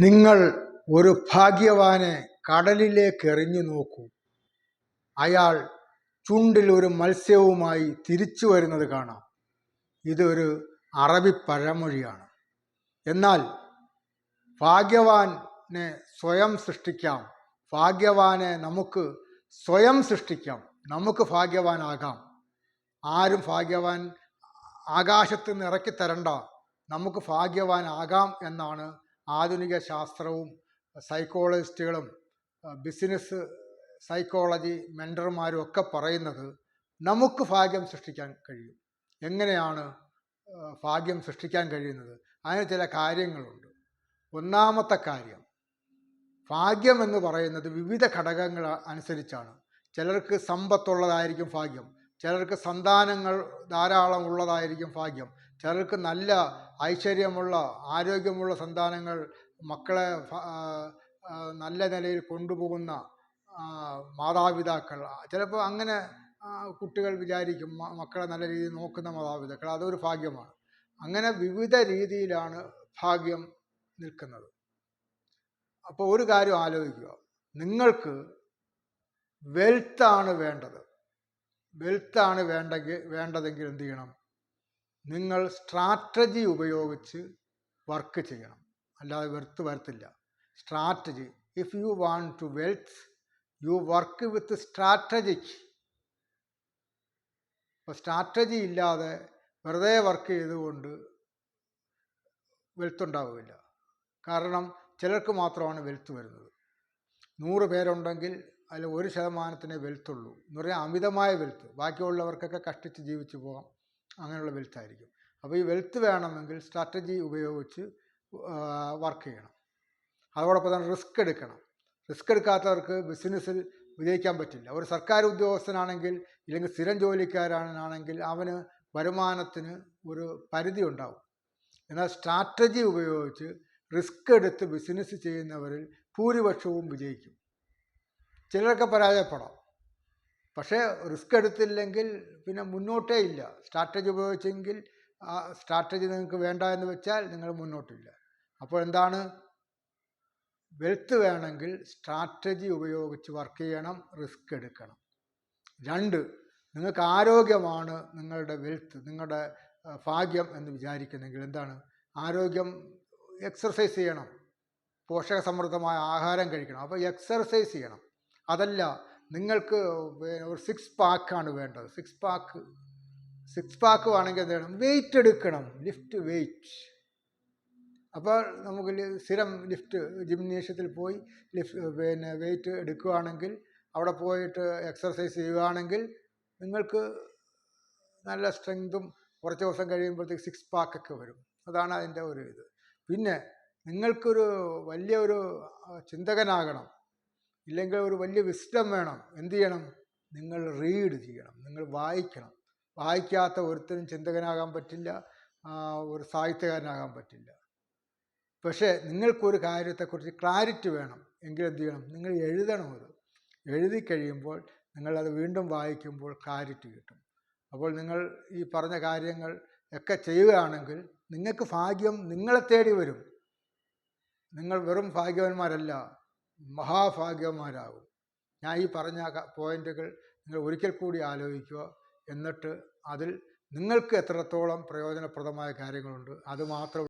നിങ്ങൾ ഒരു ഭാഗ്യവാനെ കടലിലേക്ക് എറിഞ്ഞു നോക്കൂ. അയാൾ ചുണ്ടിൽ ഒരു മത്സ്യവുമായി തിരിച്ചു വരുന്നത് കാണാം. ഇതൊരു അറബി പഴമൊഴിയാണ്. എന്നാൽ ഭാഗ്യവാനെ സ്വയം സൃഷ്ടിക്കാം. ഭാഗ്യവാനെ നമുക്ക് സ്വയം സൃഷ്ടിക്കാം. നമുക്ക് ഭാഗ്യവാനാകാം. ആരും ഭാഗ്യവാൻ ആകാശത്ത് നിന്ന് ഇറക്കി തരണ്ട. നമുക്ക് ഭാഗ്യവാനാകാം എന്നാണ് ആധുനിക ശാസ്ത്രവും സൈക്കോളജിസ്റ്റുകളും ബിസിനസ് സൈക്കോളജി മെന്റർമാരും ഒക്കെ പറയുന്നത് നമുക്ക് ഭാഗ്യം സൃഷ്ടിക്കാൻ കഴിയും. എങ്ങനെയാണ് ഭാഗ്യം സൃഷ്ടിക്കാൻ കഴിയുന്നത്? അതിന് ചില കാര്യങ്ങളുണ്ട്. ഒന്നാമത്തെ കാര്യം ഭാഗ്യം എന്ന് പറയുന്നത് വിവിധ ഘടകങ്ങൾ അനുസരിച്ചാണ്. ചിലർക്ക് സമ്പത്തുള്ളതായിരിക്കും ഭാഗ്യം ചിലർക്ക് സന്താനങ്ങൾ ധാരാളം ഉള്ളതായിരിക്കും ഭാഗ്യം ചിലർക്ക് നല്ല ഐശ്വര്യമുള്ള ആരോഗ്യമുള്ള സന്താനങ്ങൾ മക്കളെ നല്ല നിലയിൽ കൊണ്ടുപോകുന്ന മാതാപിതാക്കൾ. ചിലപ്പോൾ അങ്ങനെ കുട്ടികൾ വിചാരിക്കും മക്കളെ നല്ല രീതിയിൽ നോക്കുന്ന മാതാപിതാക്കൾ. അതൊരു ഭാഗ്യമാണ്. അങ്ങനെ വിവിധ രീതിയിലാണ് ഭാഗ്യം നിൽക്കുന്നത്. അപ്പോൾ ഒരു കാര്യം ആലോചിക്കുക. നിങ്ങൾക്ക് വെൽത്താണ് വേണ്ടത്. വെൽത്താണ് വേണ്ടെങ്കിൽ വേണ്ടതെങ്കിൽ എന്ത് ചെയ്യണം? നിങ്ങൾ സ്ട്രാറ്റജി ഉപയോഗിച്ച് വർക്ക് ചെയ്യണം. അല്ലാതെ വെറുത്ത് വരത്തില്ല. Strategy if you want to wealth you work with strategic അപ്പോൾ സ്ട്രാറ്റജി ഇല്ലാതെ വെറുതെ വർക്ക് ചെയ്തുകൊണ്ട് വെൽത്ത് ഉണ്ടാവില്ല കാരണം ചിലർക്ക് മാത്രമാണ് വെൽത്ത് വരുന്നത്. നൂറ് പേരുണ്ടെങ്കിൽ അതിൽ ഒരു ശതമാനത്തിനേ വെൽത്തുള്ളൂ എന്ന് പറഞ്ഞാൽ അമിതമായ വെൽത്ത് ബാക്കിയുള്ളവർക്കൊക്കെ കഷ്ടിച്ച് ജീവിച്ചു പോകാം. അങ്ങനെയുള്ള വെൽത്ത് ആയിരിക്കും അപ്പോൾ ഈ വെൽത്ത് വേണമെങ്കിൽ സ്ട്രാറ്റജി ഉപയോഗിച്ച് വർക്ക് ചെയ്യണം. അതോടൊപ്പം തന്നെ റിസ്ക് എടുക്കണം. റിസ്ക് എടുക്കാത്തവർക്ക് ബിസിനസ്സിൽ വിജയിക്കാൻ പറ്റില്ല. ഒരു സർക്കാർ ഉദ്യോഗസ്ഥനാണെങ്കിൽ ഇല്ലെങ്കിൽ സ്ഥിരം ജോലിക്കാരനാണെങ്കിൽ അവന് വരുമാനത്തിന് ഒരു പരിധി ഉണ്ടാവും. എന്നാൽ സ്ട്രാറ്റജി ഉപയോഗിച്ച് റിസ്ക് എടുത്ത് ബിസിനസ് ചെയ്യുന്നവരിൽ ഭൂരിപക്ഷവും വിജയിക്കും. ചിലരൊക്കെ പരാജയപ്പെടാം. പക്ഷേ റിസ്ക് എടുത്തില്ലെങ്കിൽ പിന്നെ മുന്നോട്ടേ ഇല്ല. സ്ട്രാറ്റജി ഉപയോഗിച്ചെങ്കിൽ ആ സ്ട്രാറ്റജി നിങ്ങൾക്ക് വേണ്ട എന്ന് വെച്ചാൽ നിങ്ങൾ മുന്നോട്ടില്ല. അപ്പോൾ എന്താണ്? വെൽത്ത് വേണമെങ്കിൽ സ്ട്രാറ്റജി ഉപയോഗിച്ച് വർക്ക് ചെയ്യണം റിസ്ക് എടുക്കണം. രണ്ട് നിങ്ങൾക്ക് ആരോഗ്യമാണ് നിങ്ങളുടെ വെൽത്ത് നിങ്ങളുടെ ഭാഗ്യം എന്ന് വിചാരിക്കുന്നെങ്കിൽ എന്താണ്? ആരോഗ്യം എക്സർസൈസ് ചെയ്യണം. പോഷകസമൃദ്ധമായ ആഹാരം കഴിക്കണം. അപ്പോൾ എക്സർസൈസ് ചെയ്യണം. അതല്ല നിങ്ങൾക്ക് ഒരു സിക്സ് പാക്കാണ് വേണ്ടത്. സിക്സ് പാക്ക് സിക്സ് പാക്ക് വേണമെങ്കിൽ എന്ത് വേണം വെയിറ്റ് എടുക്കണം. ലിഫ്റ്റ് വെയിറ്റ് അപ്പോൾ നമുക്ക് സ്ഥിരം ലിഫ്റ്റ് ജിംനേഷ്യത്തിൽ പോയി ലിഫ്റ്റ് പിന്നെ വെയിറ്റ് എടുക്കുകയാണെങ്കിൽ അവിടെ പോയിട്ട് എക്സർസൈസ് ചെയ്യുകയാണെങ്കിൽ നിങ്ങൾക്ക് നല്ല സ്ട്രെങ്തും കുറച്ച് ദിവസം കഴിയുമ്പോഴത്തേക്ക് സിക്സ് പാക്കൊക്കെ വരും. അതാണ് അതിന്റെ ഒരു ഇത്. പിന്നെ നിങ്ങൾക്കൊരു വലിയ ഒരു ആ, ചിന്തകനാകണം. ഇല്ലെങ്കിൽ ഒരു വലിയ വിസ്ഡം വേണം. എന്ത് ചെയ്യണം? നിങ്ങൾ റീഡ് ചെയ്യണം. നിങ്ങൾ വായിക്കണം. വായിക്കാത്ത ഒരുത്തരും ചിന്തകനാകാൻ പറ്റില്ല. ഒരു സാഹിത്യകാരനാകാൻ പറ്റില്ല. പക്ഷേ നിങ്ങൾക്കൊരു കാര്യത്തെക്കുറിച്ച് ക്ലാരിറ്റി വേണം. എങ്കിൽ എന്ത് ചെയ്യണം? നിങ്ങൾ എഴുതണം അത്. എഴുതി കഴിയുമ്പോൾ നിങ്ങളത് വീണ്ടും വായിക്കുമ്പോൾ ക്ലാരിറ്റി കിട്ടും. അപ്പോൾ നിങ്ങൾ ഈ പറഞ്ഞ കാര്യങ്ങൾ ഒക്കെ ചെയ്യുകയാണെങ്കിൽ നിങ്ങൾക്ക് ഭാഗ്യം നിങ്ങളെ തേടി വരും. നിങ്ങൾ വെറും ഭാഗ്യവാന്മാരല്ല. മഹാഭാഗ്യവാന്മാരാകും. ഞാൻ ഈ പറഞ്ഞ പോയിന്റുകൾ നിങ്ങൾ ഒരിക്കൽ കൂടി ആലോചിക്കുക. എന്നിട്ട് അതിൽ നിങ്ങൾക്ക് എത്രത്തോളം പ്രയോജനപ്രദമായ കാര്യങ്ങളുണ്ട് അത് മാത്രം